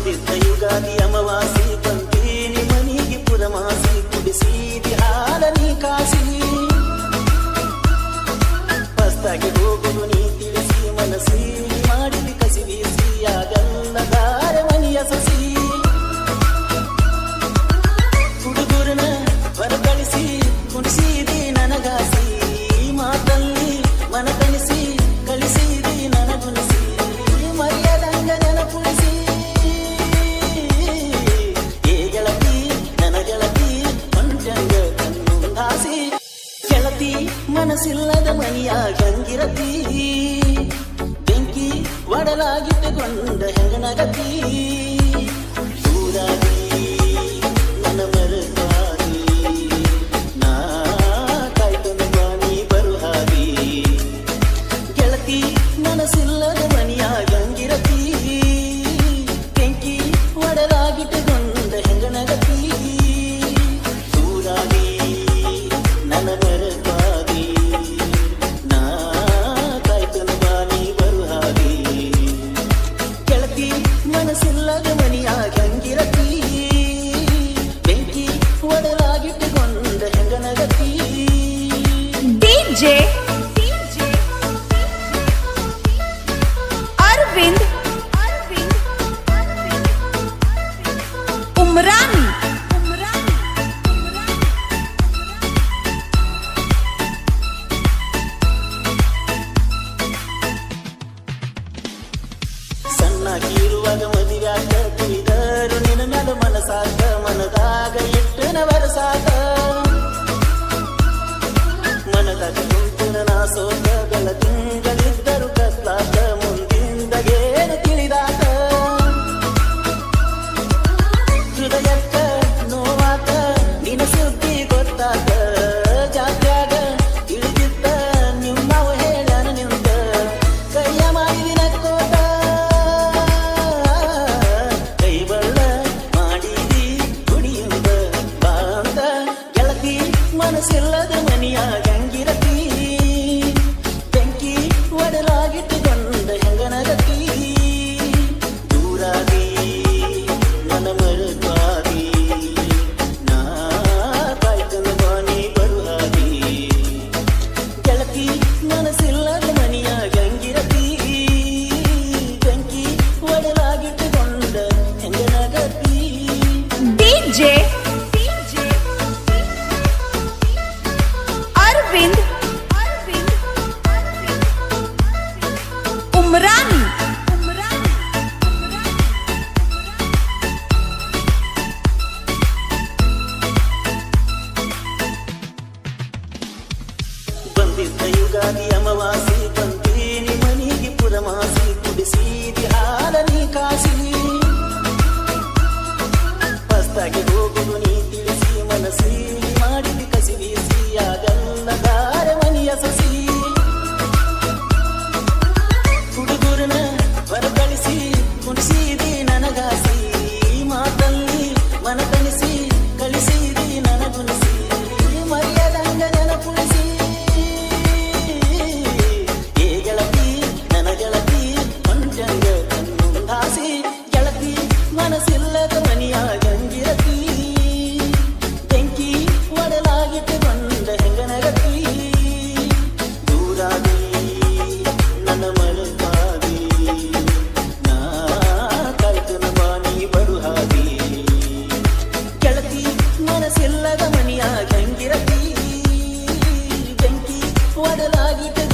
ಬಂದಿದ್ದ ಯುಗಾದಿ ಅಮವಾಸಿ ಬಂದೀನಿ ಮನಿಗೆ ಪುರಮಾಸಿ ಕುಡಿಸಿ ಹಾಲನಿ ಕಾಸಿ ಮನಸ್ಸಿಲ್ಲದ ಮನೆಯ ಗಂಗಿರತಿ. ಬೆಂಕಿ ಒಡಲಾಗಿದ್ದುಕೊಂಡ ಹೆಂಗನಗತಿ. ನಾಕಿರುವಾಗ ಮದುವೆ ಆಗ ನಿನ್ನ ನಡು ಮನಸಾಗ ಮನದಾಗ ಇಟ್ಟನ ಬರಸಾಗ செல்லாத மணியாக ಯುಗಾದಿ ಅಮಾವಾಸ್ಯೆ ಮನಿಯಾಗಿ ಹೆಂಗಿರತಿ ಬೆಂಕಿ ಒಡಲಾಗಿದೆ